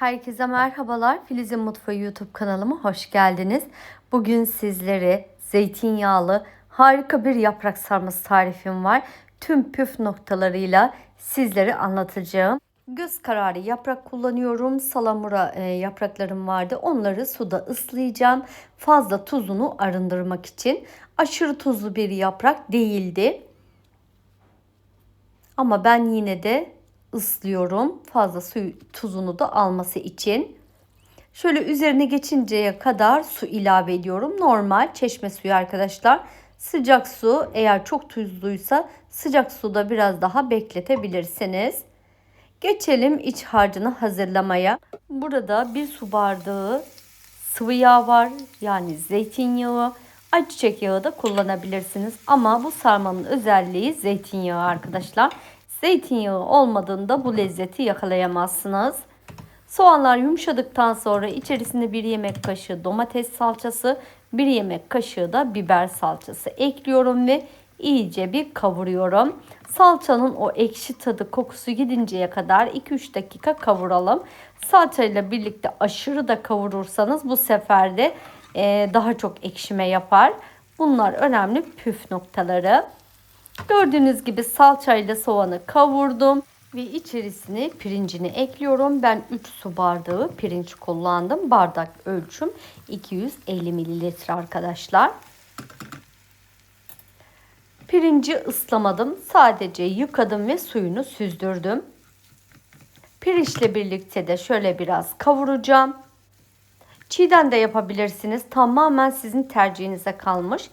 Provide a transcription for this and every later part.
Herkese merhabalar. Filiz'in Mutfağı YouTube kanalıma hoş geldiniz. Bugün sizlere zeytinyağlı harika bir yaprak sarması tarifim var. Tüm püf noktalarıyla sizlere anlatacağım. Göz kararı yaprak kullanıyorum. Salamura e, yapraklarım vardı. Onları suda ıslayacağım. Fazla tuzunu arındırmak için. Aşırı tuzlu bir yaprak değildi. Ama ben yine de ıslıyorum. Fazla su tuzunu da alması için. Şöyle üzerine geçinceye kadar su ilave ediyorum. Normal çeşme suyu arkadaşlar. Sıcak su eğer çok tuzluysa sıcak suda biraz daha bekletebilirsiniz. Geçelim iç harcını hazırlamaya. Burada bir su bardağı sıvı yağ var. Yani zeytinyağı. Ayçiçek yağı da kullanabilirsiniz. Ama bu sarmanın özelliği zeytinyağı arkadaşlar. Zeytinyağı olmadığında bu lezzeti yakalayamazsınız. Soğanlar yumuşadıktan sonra içerisine bir yemek kaşığı domates salçası, bir yemek kaşığı da biber salçası ekliyorum ve iyice bir kavuruyorum. Salçanın o ekşi tadı kokusu gidinceye kadar 2-3 dakika kavuralım. Salçayla birlikte aşırı da kavurursanız bu sefer de daha çok ekşime yapar. Bunlar önemli püf noktaları. Gördüğünüz gibi salçayla soğanı kavurdum ve içerisine pirincini ekliyorum. Ben 3 su bardağı pirinç kullandım. Bardak ölçüm 250 mililitre arkadaşlar. Pirinci ıslamadım. Sadece yıkadım ve suyunu süzdürdüm. Pirinçle birlikte de şöyle biraz kavuracağım. Çiğden de yapabilirsiniz. Tamamen sizin tercihinize kalmış.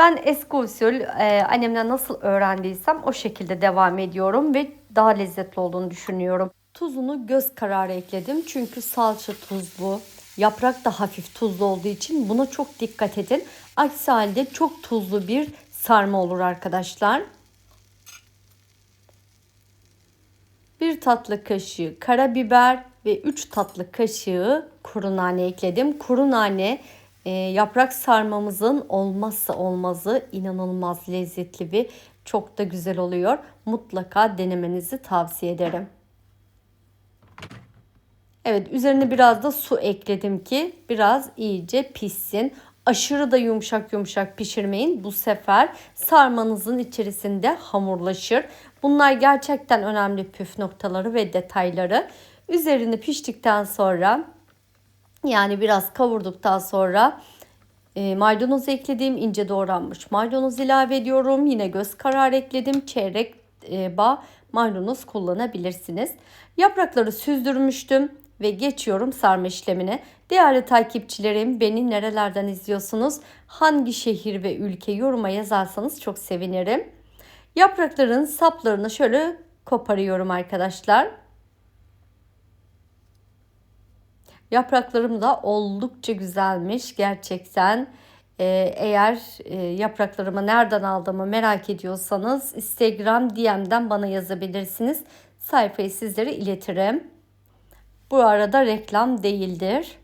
Ben eski usul e, annemden nasıl öğrendiysem o şekilde devam ediyorum ve daha lezzetli olduğunu düşünüyorum. Tuzunu göz kararı ekledim çünkü salça tuzlu, yaprak da hafif tuzlu olduğu için buna çok dikkat edin. Aksi halde çok tuzlu bir sarma olur arkadaşlar. Bir tatlı kaşığı karabiber ve 3 tatlı kaşığı kuru nane ekledim. Kuru nane e, yaprak sarmamızın olmazsa olmazı inanılmaz lezzetli ve çok da güzel oluyor. Mutlaka denemenizi tavsiye ederim. Evet üzerine biraz da su ekledim ki biraz iyice pişsin. Aşırı da yumuşak yumuşak pişirmeyin. Bu sefer sarmanızın içerisinde hamurlaşır. Bunlar gerçekten önemli püf noktaları ve detayları. Üzerini piştikten sonra yani biraz kavurduktan sonra e, maydanoz ekledim. ince doğranmış maydanoz ilave ediyorum. Yine göz kararı ekledim. Çeyrek e, bağ maydanoz kullanabilirsiniz. Yaprakları süzdürmüştüm ve geçiyorum sarma işlemine. Değerli takipçilerim beni nerelerden izliyorsunuz? Hangi şehir ve ülke yoruma yazarsanız çok sevinirim. Yaprakların saplarını şöyle koparıyorum arkadaşlar. Yapraklarım da oldukça güzelmiş gerçekten. Ee, eğer e, yapraklarımı nereden aldığımı merak ediyorsanız Instagram DM'den bana yazabilirsiniz. Sayfayı sizlere iletirim. Bu arada reklam değildir.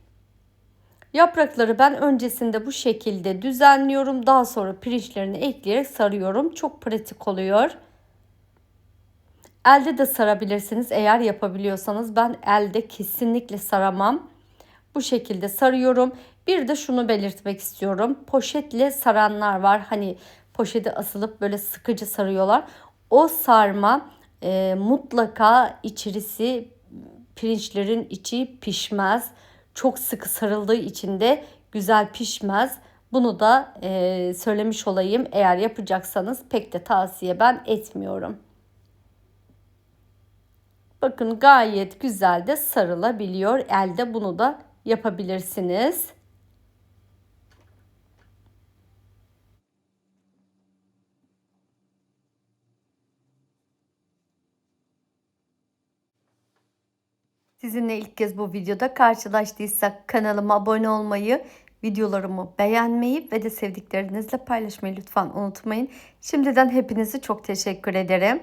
Yaprakları ben öncesinde bu şekilde düzenliyorum. Daha sonra pirinçlerini ekleyerek sarıyorum. Çok pratik oluyor. Elde de sarabilirsiniz eğer yapabiliyorsanız. Ben elde kesinlikle saramam. Bu şekilde sarıyorum. Bir de şunu belirtmek istiyorum. Poşetle saranlar var. Hani poşeti asılıp böyle sıkıcı sarıyorlar. O sarma e, mutlaka içerisi pirinçlerin içi pişmez. Çok sıkı sarıldığı için de güzel pişmez. Bunu da e, söylemiş olayım. Eğer yapacaksanız pek de tavsiye ben etmiyorum. Bakın gayet güzel de sarılabiliyor. Elde bunu da yapabilirsiniz. Sizinle ilk kez bu videoda karşılaştıysak kanalıma abone olmayı, videolarımı beğenmeyi ve de sevdiklerinizle paylaşmayı lütfen unutmayın. Şimdiden hepinizi çok teşekkür ederim.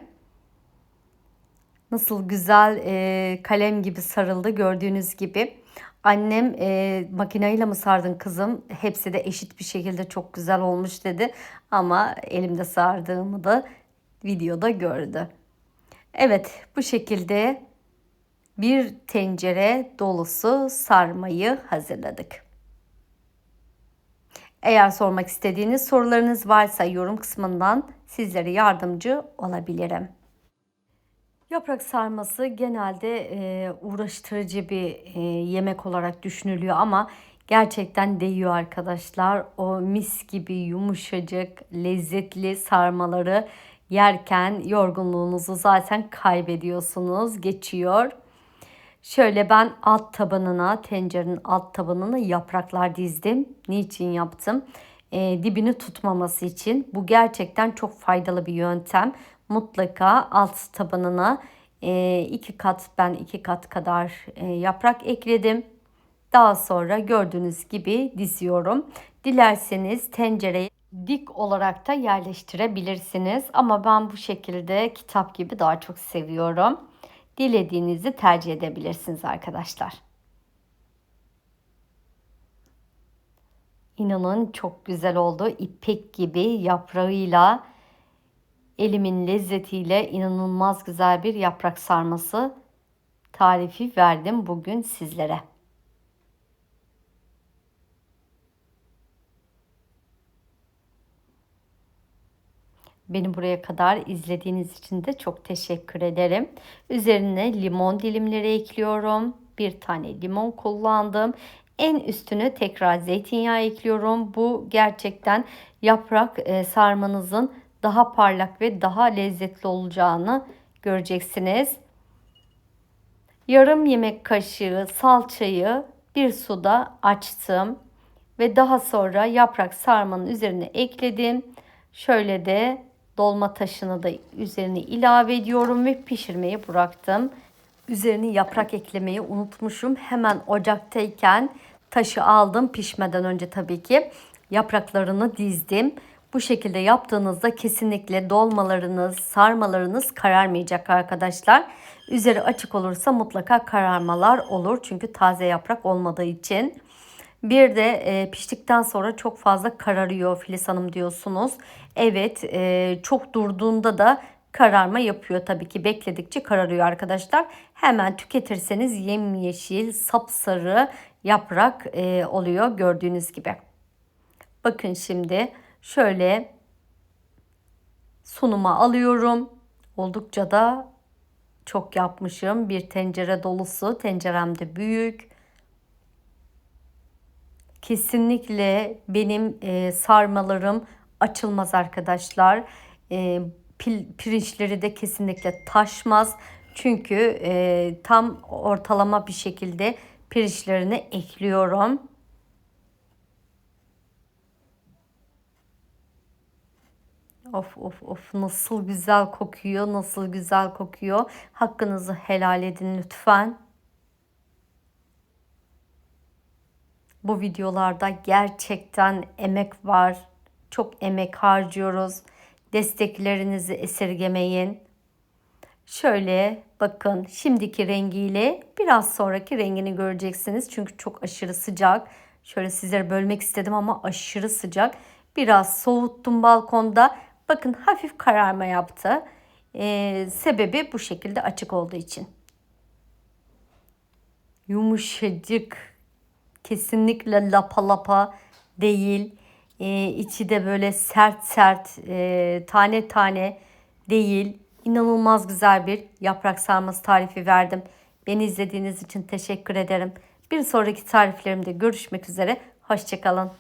Nasıl güzel e, kalem gibi sarıldı gördüğünüz gibi. Annem e, makineyle mi sardın kızım? Hepsi de eşit bir şekilde çok güzel olmuş dedi. Ama elimde sardığımı da videoda gördü. Evet bu şekilde bir tencere dolusu sarmayı hazırladık. Eğer sormak istediğiniz sorularınız varsa yorum kısmından sizlere yardımcı olabilirim. Yaprak sarması genelde e, uğraştırıcı bir e, yemek olarak düşünülüyor ama gerçekten değiyor arkadaşlar. O mis gibi yumuşacık, lezzetli sarmaları yerken yorgunluğunuzu zaten kaybediyorsunuz, geçiyor. Şöyle ben alt tabanına, tencerenin alt tabanına yapraklar dizdim. Niçin yaptım? Ee, dibini tutmaması için. Bu gerçekten çok faydalı bir yöntem. Mutlaka alt tabanına iki kat, ben iki kat kadar yaprak ekledim. Daha sonra gördüğünüz gibi diziyorum. Dilerseniz tencereye dik olarak da yerleştirebilirsiniz. Ama ben bu şekilde kitap gibi daha çok seviyorum. Dilediğinizi tercih edebilirsiniz arkadaşlar. İnanın çok güzel oldu. İpek gibi yaprağıyla elimin lezzetiyle inanılmaz güzel bir yaprak sarması tarifi verdim bugün sizlere. Beni buraya kadar izlediğiniz için de çok teşekkür ederim. Üzerine limon dilimleri ekliyorum. Bir tane limon kullandım. En üstüne tekrar zeytinyağı ekliyorum. Bu gerçekten yaprak e, sarmanızın daha parlak ve daha lezzetli olacağını göreceksiniz. Yarım yemek kaşığı salçayı bir suda açtım ve daha sonra yaprak sarmanın üzerine ekledim. Şöyle de dolma taşını da üzerine ilave ediyorum ve pişirmeyi bıraktım. Üzerine yaprak eklemeyi unutmuşum. Hemen ocaktayken taşı aldım pişmeden önce tabii ki. Yapraklarını dizdim. Bu şekilde yaptığınızda kesinlikle dolmalarınız, sarmalarınız kararmayacak arkadaşlar. Üzeri açık olursa mutlaka kararmalar olur. Çünkü taze yaprak olmadığı için. Bir de e, piştikten sonra çok fazla kararıyor Filiz Hanım diyorsunuz. Evet e, çok durduğunda da kararma yapıyor tabii ki bekledikçe kararıyor arkadaşlar. Hemen tüketirseniz yemyeşil sapsarı yaprak e, oluyor gördüğünüz gibi. Bakın şimdi şöyle sunuma alıyorum. Oldukça da çok yapmışım. Bir tencere dolusu. Tencerem de büyük. Kesinlikle benim e, sarmalarım açılmaz arkadaşlar. E, pirinçleri de kesinlikle taşmaz. Çünkü e, tam ortalama bir şekilde pirinçlerini ekliyorum. Of of of nasıl güzel kokuyor, nasıl güzel kokuyor. Hakkınızı helal edin lütfen. Bu videolarda gerçekten emek var. Çok emek harcıyoruz. Desteklerinizi esirgemeyin. Şöyle bakın şimdiki rengiyle biraz sonraki rengini göreceksiniz. Çünkü çok aşırı sıcak. Şöyle sizlere bölmek istedim ama aşırı sıcak. Biraz soğuttum balkonda. Bakın hafif kararma yaptı. Ee, sebebi bu şekilde açık olduğu için. Yumuşacık. Kesinlikle lapa lapa değil. Ee, içi de böyle sert sert e, tane tane değil. İnanılmaz güzel bir yaprak sarması tarifi verdim. Beni izlediğiniz için teşekkür ederim. Bir sonraki tariflerimde görüşmek üzere. Hoşçakalın.